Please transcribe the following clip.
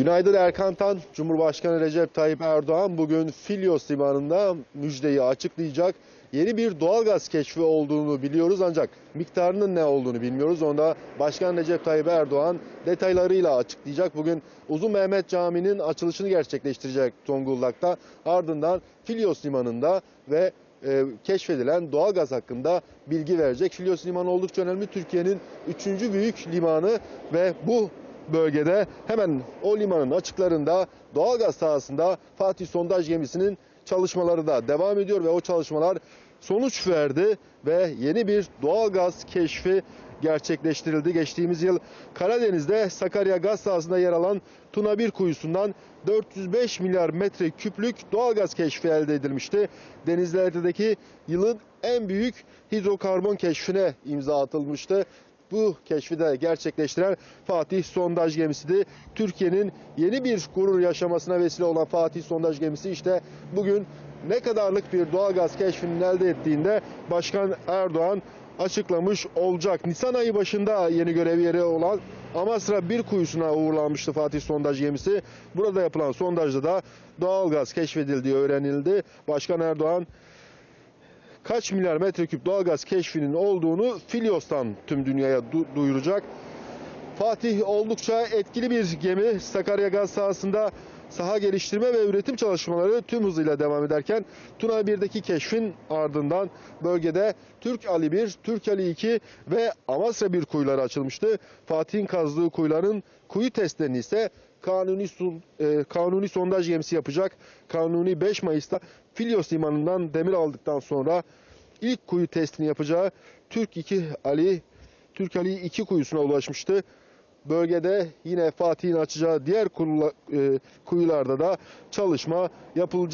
Günaydın Erkan Tan. Cumhurbaşkanı Recep Tayyip Erdoğan bugün Filyos limanında müjdeyi açıklayacak. Yeni bir doğalgaz keşfi olduğunu biliyoruz ancak miktarının ne olduğunu bilmiyoruz. Onda Başkan Recep Tayyip Erdoğan detaylarıyla açıklayacak. Bugün Uzun Mehmet Camii'nin açılışını gerçekleştirecek Zonguldak'ta. Ardından Filyos limanında ve e, keşfedilen doğalgaz hakkında bilgi verecek. Filyos Limanı oldukça önemli. Türkiye'nin üçüncü büyük limanı ve bu bölgede hemen o limanın açıklarında doğalgaz sahasında Fatih sondaj gemisinin çalışmaları da devam ediyor ve o çalışmalar sonuç verdi ve yeni bir doğalgaz keşfi gerçekleştirildi. Geçtiğimiz yıl Karadeniz'de Sakarya gaz sahasında yer alan Tuna 1 kuyusundan 405 milyar metre küplük doğalgaz keşfi elde edilmişti. Denizlerdeki yılın en büyük hidrokarbon keşfine imza atılmıştı. Bu keşfi de gerçekleştiren Fatih Sondaj Gemisi'di. Türkiye'nin yeni bir gurur yaşamasına vesile olan Fatih Sondaj Gemisi işte bugün ne kadarlık bir doğalgaz keşfinin elde ettiğinde Başkan Erdoğan açıklamış olacak. Nisan ayı başında yeni görev yeri olan Amasra bir kuyusuna uğurlanmıştı Fatih Sondaj Gemisi. Burada yapılan sondajda da doğalgaz keşfedildiği öğrenildi. Başkan Erdoğan kaç milyar metreküp doğalgaz keşfinin olduğunu Filyos'tan tüm dünyaya du- duyuracak. Fatih oldukça etkili bir gemi. Sakarya gaz sahasında saha geliştirme ve üretim çalışmaları tüm hızıyla devam ederken Tuna 1'deki keşfin ardından bölgede Türk Ali 1, Türk Ali 2 ve Amasra 1 kuyuları açılmıştı. Fatih'in kazdığı kuyuların kuyu testlerini ise Kanuni, e, Kanuni sondaj gemisi yapacak. Kanuni 5 Mayıs'ta Filyos limanından demir aldıktan sonra ilk kuyu testini yapacağı Türk 2 Ali Türk Ali 2 kuyusuna ulaşmıştı. Bölgede yine Fatih'in açacağı diğer e, kuyularda da çalışma yapılacak.